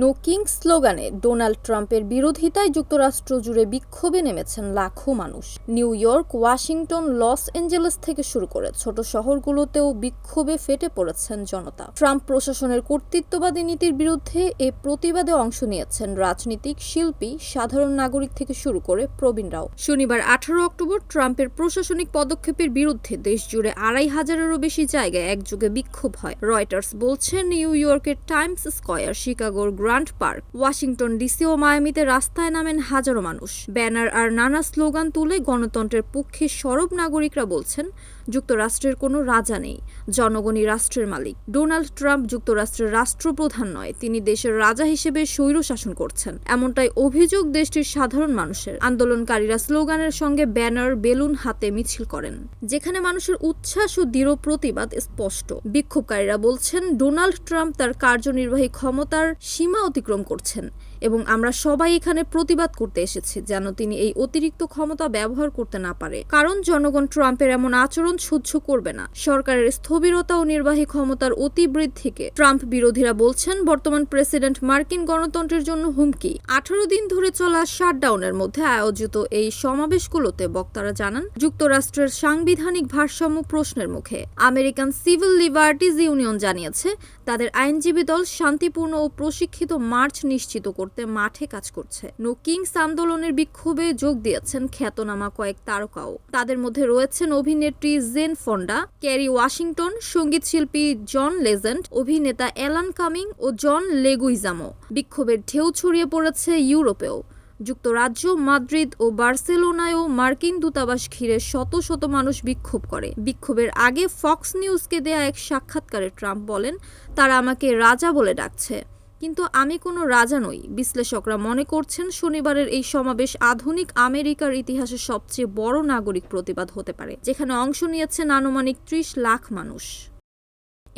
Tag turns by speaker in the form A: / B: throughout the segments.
A: No king স্লোগানে Donald ট্রাম্পের বিরোধিতায় যুক্তরাষ্ট্র জুড়ে বিক্ষোভে নেমেছেন লাখো মানুষ। New York, Washington, Los Angeles থেকে শুরু করে ছোট শহরগুলোতেও বিক্ষোভে ফেটে পড়েছেন জনতা। ট্রাম্প প্রশাসনের কর্তৃত্ববাদী নীতির বিরুদ্ধে এ প্রতিবাদে অংশ নিয়েছেন রাজনীতিক শিল্পী, সাধারণ নাগরিক থেকে শুরু করে প্রবীণরাও শনিবার আঠারো অক্টোবর ট্রাম্পের প্রশাসনিক পদক্ষেপের বিরুদ্ধে দেশ জুড়ে আড়াই হাজারেরও বেশি জায়গায় একযোগে বিক্ষোভ হয়। রয়টার্স বলছে, নিউ ইয়র্কের টাইমস স্কয়ার, শিকাগোর গ্র্যান্ড পার্ক। ওয়াশিংটন ডিসি ও মায়ামিতে রাস্তায় নামেন হাজারো মানুষ। ব্যানার আর নানা স্লোগান তুলে গণতন্ত্রের পক্ষে সরব নাগরিকরা বলছেন, যুক্তরাষ্ট্রের কোনো রাজা নেই, জনগণই রাষ্ট্রের মালিক। ডোনাল্ড ট্রাম্প যুক্তরাষ্ট্রের রাষ্ট্রপ্রধান নয়, তিনি দেশের রাজা হিসেবে স্বৈর শাসন করছেন। এমনটাই অভিযোগ দেশটির সাধারণ মানুষের। আন্দোলনকারীরা স্লোগানের সঙ্গে ব্যানার, বেলুন হাতে মিছিল করেন, যেখানে মানুষের উচ্ছ্বাস ও দৃঢ় প্রতিবাদ স্পষ্ট। বিক্ষোভকারীরা বলছেন, ডোনাল্ড ট্রাম্প তার কার্যনির্বাহী ক্ষমতার সীমা অতিক্রম করছেন। এবং আমরা সবাই এখানে প্রতিবাদ করতে এসেছি যেন তিনি এই অতিরিক্ত ক্ষমতা ব্যবহার করতে না পারে। কারণ জনগণ ট্রাম্পের এমন আচরণ সহ্য করবে না। সরকারের স্থবিরতা ও নির্বাহী ক্ষমতার অতিবৃদ্ধিকে ট্রাম্প বিরোধীরা বলছেন, বর্তমান প্রেসিডেন্ট মার্কিন গণতন্ত্রের জন্য হুমকি। আঠারো দিন ধরে চলা শাটডাউনের মধ্যে আয়োজিত এই সমাবেশগুলোতে বক্তারা জানান, যুক্তরাষ্ট্রের সাংবিধানিক ভারসাম্য প্রশ্নের মুখে। আমেরিকান সিভিল লিবার্টিজ ইউনিয়ন জানিয়েছে, তাদের আইনজীবী দল শান্তিপূর্ণ ও প্রশিক্ষিত মার্চ নিশ্চিত করতে মাঠে কাজ করছে। নো কিংস আন্দোলনের বিক্ষোভে যোগ দিয়েছেন খ্যাতনামা কয়েক তারকাও। তাদের মধ্যে রয়েছেন অভিনেত্রী জেন ফন্ডা, ক্যারি ওয়াশিংটন, সংগীত শিল্পী জন লেজেন্ড, অভিনেতা অ্যালান কামিং ও জন লেগুইজামো। বিক্ষোভের ঢেউ ছড়িয়ে পড়েছে ইউরোপেও। যুক্তরাজ্য, মাদ্রিদ ও বার্সেলোনায়ও মার্কিন দূতাবাস ঘিরে শত শত মানুষ বিক্ষোভ করে। বিক্ষোভের আগে ফক্স নিউজকে দেয়া এক সাক্ষাৎকারে ট্রাম্প বলেন, তারা আমাকে রাজা বলে ডাকছে। কিন্তু আমি কোনো রাজা নই, বিশ্লেষকরা মনে করছেন শনিবারের এই সমাবেশ আধুনিক আমেরিকার ইতিহাসে সবচেয়ে বড় নাগরিক প্রতিবাদ হতে পারে, যেখানে অংশ নিয়েছেন আনুমানিক ত্রিশ লাখ মানুষ।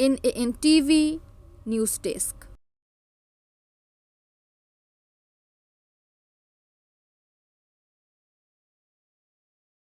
A: NAN TV, news desk.